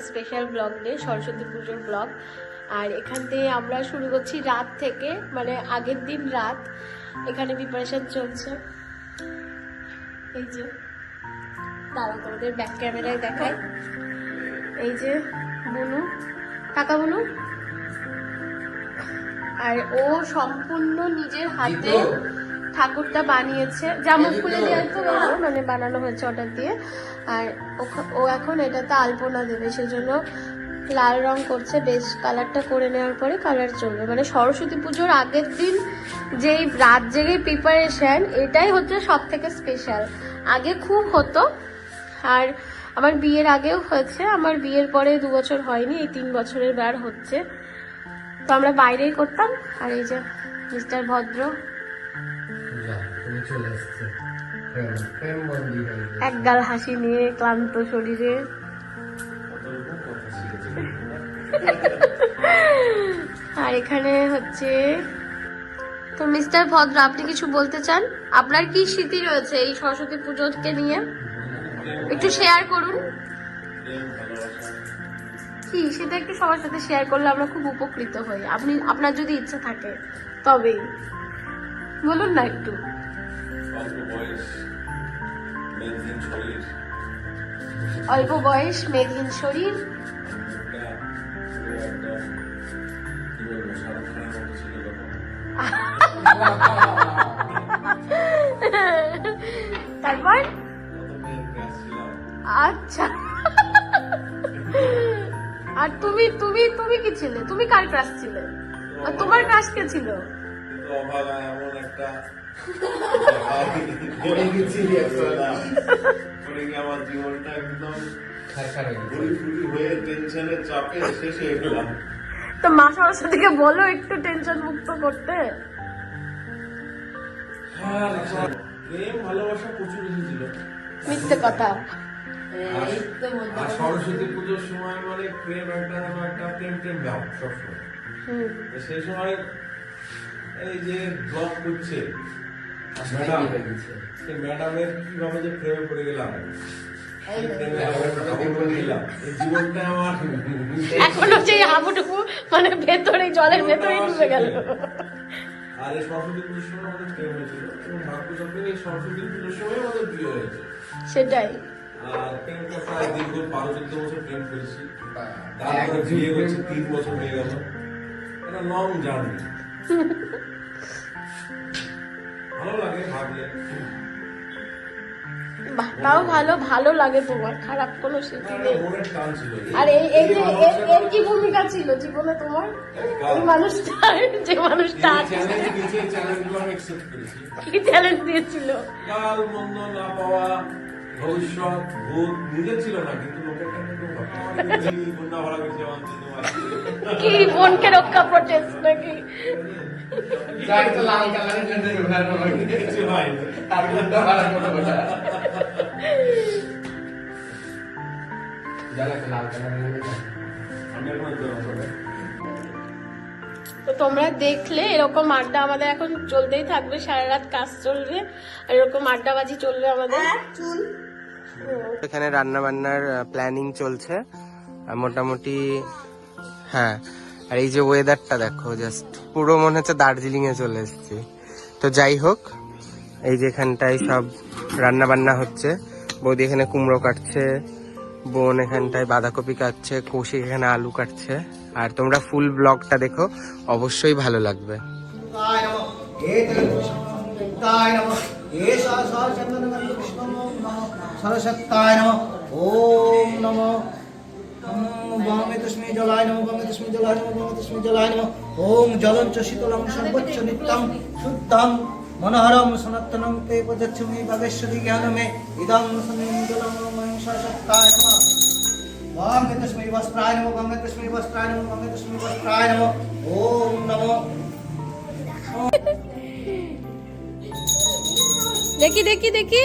Special blog day Saraswati পুজোর blog আর এখান থেকে আমরা শুরু করছি রাত থেকে মানে আগের দিন রাত। এখানে প্রিপারেশন চলছে। এই যে, দাঁড়াও, তোমাদের ব্যাক ক্যামেরায় দেখায় এই যে বুনু টাকা বুনু। আর ও সম্পূর্ণ নিজের হাতে ঠাকুরটা বানিয়েছে। জামা খুলে দেওয়ার তো মানে বানানো হয়েছে অর্ডার দিয়ে। আর ও এখন এটাতে আলপনা দেবে, সেজন্য লাল রং করছে। বেশ কালারটা করে নেওয়ার পরে কালার চলবে। মানে সরস্বতী পুজোর আগের দিন যেই রাত জেগে প্রিপারেশন এটাই হচ্ছে সব থেকে স্পেশাল আগে খুব হতো। আর আমার বিয়ের আগেও হয়েছে। আমার বিয়ের পরে দু বছর হয়নি, এই তিন বছরের বার হচ্ছে। তো আমরা বাইরেই করতাম। আর এই যে মিস্টার ভদ্র গেছে। একগাল হাসি নিয়ে ক্লান্ত শরীরে। আর এখানে হচ্ছে, তো মিস্টার ভদ্র, আপনি কিছু বলতে চান? আপনার কি স্মৃতি রয়েছে এই সরস্বতী পুজোকে নিয়ে? একটু শেয়ার করুন। কি, সেটা একটু সবার সাথে শেয়ার করলে আমরা খুব উপকৃত হই। আপনি, আপনার যদি ইচ্ছা থাকে, তবেই। বলুন না একটু। অল্প বয়স মেঘহীন শরীর। তারপর? আচ্ছা। আর তুমি তুমি তুমি কি ছিলে? তুমি কার ক্রাশ ছিলে? আর তোমার ক্রাশ কে ছিল? অভাগা এমন একটা পড়ে গেছিলি পড়ে গিয়ে আমার জীবনটা একদম হয়ে গেছে। ঘুরি ফুরি টেনশনের চাপে শেষ তো মা সরস্বতীকে বলো একটু টেনশন মুক্ত করতে। প্রেম ভালোবাসা প্রচুর এসেছিল মিথ্যে কথা। আর সরস্বতী পুজোর সময় মানে প্রেম একটা একটা প্রেম প্রেম ভাব সবসময়। সেই সময় এই যে ব্লগ করছে। ম্যাডাম গেছে। সেই ম্যাডামের কীভাবে যে প্রেমে পড়ে গেলাম? জীবনটা আমার। এখনও সেই হাবুডুবু মানে ভেতরে জলের ভেতরে ডুবে গেল। আর এই সরস্বতী পুজোর সময় আমাদের প্রেম হয়েছিল। এবং ভাগ্য এই সরস্বতী পুজোর সময় আমাদের বিয়ে হয়েছে। সেটাই। আর প্রেমটা প্রায় দীর্ঘ বারো চোদ্দ বছর প্রেম করেছি। বা, তারপরে এক বিয়ে প্রেম। তিন বছর হয়ে গেল। এটা লং জার্নি ভালো লাগে ভাবলে। তাও ভালো ভালো লাগে তোমার খারাপ কোনো স্মৃতি নেই। আর এই এই যে এর- কি ভূমিকা ছিল জীবনে তোমার? ওই মানুষটার যে মানুষটা আছে। কি চ্যালেঞ্জ দিয়েছিল? কাল মন্দ না পাওয়া ভবিষ্যৎ ভূত নিজের ছিল না কিন্তু লোকের কি। কি বোনকে রক্ষা প্রটেস্ট নাকি যা একটা লাল কালারের জন্য ঘোরানো হয়ে গেছে। কিছু হয়নি আর ঘণ্টা ভাড়া কত কথা। যারা একটা লাল কালারের জন্য ঘোরানো। আমি এখন একদম হবে। তো তোমরা দেখলে এরকম আড্ডা আমাদের এখন চলতেই থাকবে সারা রাত কাজ চলবে আর এরকম আড্ডাবাজি চলবে আমাদের এখানে রান্না বান্নার প্ল্যানিং চলছে। মোটামুটি হ্যাঁ আর এই যে ওয়েদারটা দেখো জাস্ট পুরো মনে হচ্ছে দার্জিলিং এ চলে এসেছি। তো যাই হোক, এই যে এখানটায় সব রান্না বান্না হচ্ছে। বৌদি এখানে কুমড়ো কাটছে, বোন এখানটায় বাঁধাকপি কাটছে, কৌশিক এখানে আলু কাটছে। আর তোমরা ফুল ব্লগটা দেখো, অবশ্যই ভালো লাগবে। काय সরস্বত্যায় নম ওম নম গমে তস্মি জলায় নম গমে তস্মি জলায় নম গমে তস্মি জলায় নম ওম জলঞ্চ শীতলং সর্বোচ্চ নিত্যং শুদ্ধং মনোহরম সনাতনং তে পদচ্ছমি বাগেশ্বরী জ্ঞানমে ইদং সনিম জলম মহিম সরস্বত্যায় নম গমে দেখি দেখি দেখি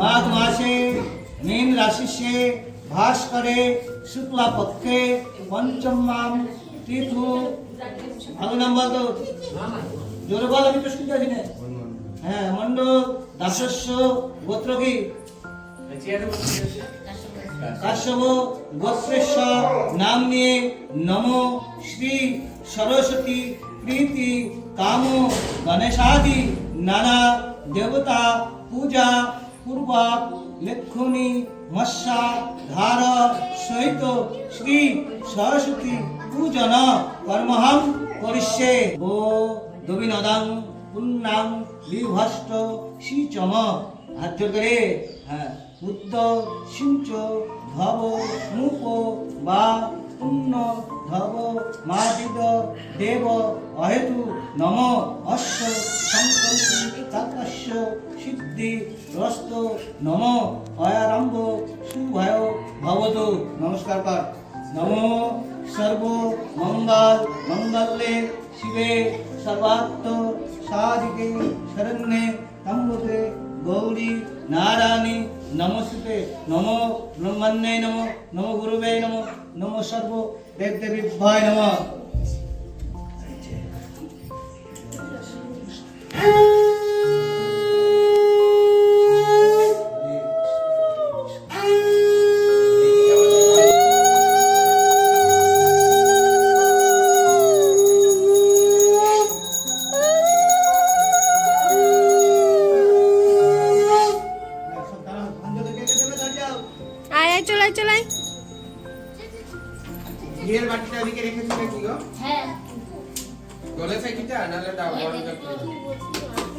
মাঘ মাসে মীন রাশিষে ভাস্করে শুক্লা পক্ষে পঞ্চম মাম তীর্থু ভালো নাম্বার তো জোরে বল আমি তো শুনতে আছি না হ্যাঁ মন্ডল দাসস্য গোত্র কি কাশ্যপ গোত্রেশ্বর নাম নিয়ে নম শ্রী সরস্বতী প্রীতি কাম গণেশাদি নানা দেবতা পূজা পূর্বক লেখনি মৎস্যা ধার সহিত শ্রী সরস্বতী পূজন কর্মহং করিষ্যে। ও দবিনদাং পুণ্যাং বিভষ্ট শ্রীচম হাত করে হ্যাঁ সিঞ্চ ধব মুপ বা পুণ্য ধব মাদিদ দেব অহেতু নম অশ্ব সংকল্পি। তাপস্য সিদ্ধি রস্ত নম অয়ারম্ভ শুভয় ভবতু নমস্কার কর নম সর্ব মঙ্গল মঙ্গলে শিবে সর্বাত্ম সাধিকে শরণ্যে তম্বুতে গৌরী নারায়ণী নমস্তে নম ব্রহ্মণ্যে নম নম গুরুবে নম নম সর্ব দেব দেবী ভয় নম আয় চলাই চলাই। বিয়ের বাটিটা ওদিকে রেখেছিলে কি গো? হ্যাঁ। গলে কিটা নাহলে দাও বড় করতে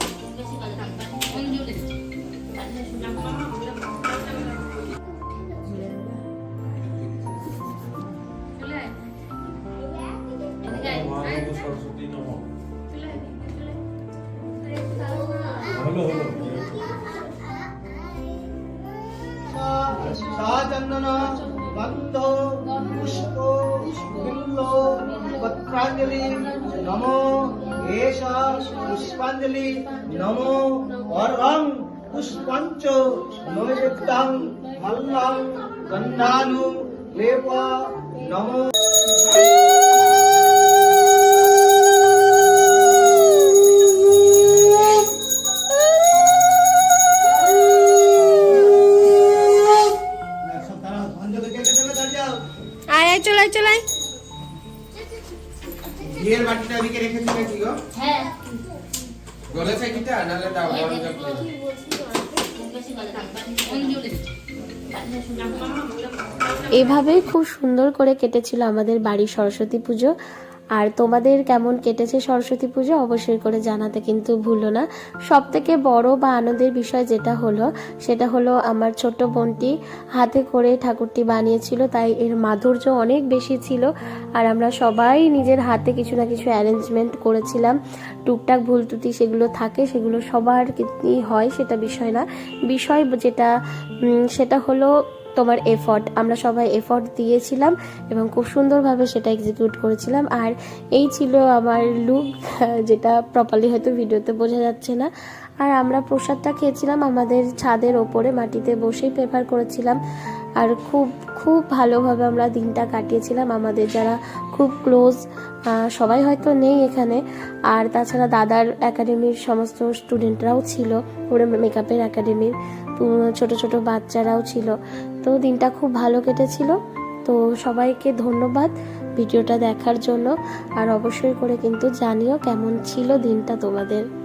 पुष्पांजलि। नमो एष पुष्पांजलि। नमो अर्घं पुष्पंच नोयुक्तं मल्लं गन्धानु लेप। नमो এভাবেই খুব সুন্দর করে কেটেছিল আমাদের বাড়ির সরস্বতী পুজো। আর তোমাদের কেমন কেটেছে সরস্বতী পুজো অবশ্যই করে জানাতে কিন্তু ভুলো না। সব থেকে বড় বা আনন্দের বিষয় যেটা হলো, সেটা হলো আমার ছোট্ট বোনটি হাতে করে ঠাকুরটি বানিয়েছিল, তাই এর মাধুর্য অনেক বেশি ছিল। আর আমরা সবাই নিজের হাতে কিছু না কিছু অ্যারেঞ্জমেন্ট করেছিলাম। টুকটাক ভুল ত্রুটি সেগুলো থাকে, সেগুলো সবার কি হয়, সেটা বিষয় না। বিষয় যেটা সেটা হলো তোমার এফর্ট আমরা সবাই এফর্ট দিয়েছিলাম এবং খুব সুন্দরভাবে সেটা এক্সিকিউট করেছিলাম। আর এই ছিল আমার লুক যেটা প্রপারলি হয়তো ভিডিওতে বোঝা যাচ্ছে না। আর আমরা প্রসাদটা খেয়েছিলাম আমাদের ছাদের ওপরে মাটিতে বসেই প্রেফার করেছিলাম। আর খুব খুব ভালোভাবে আমরা দিনটা কাটিয়েছিলাম। আমাদের যারা খুব ক্লোজ সবাই হয়তো নেই এখানে। আর তাছাড়া দাদার একাডেমির সমস্ত স্টুডেন্টরাও ছিল, ওরা মেকআপের একাডেমির ছোট ছোট বাচ্চারাও ছিল। তো দিনটা খুব ভালো কেটেছিল। তো সবাইকে ধন্যবাদ ভিডিওটা দেখার জন্য। আর অবশ্যই করে কিন্তু জানিও কেমন ছিল দিনটা তোমাদের।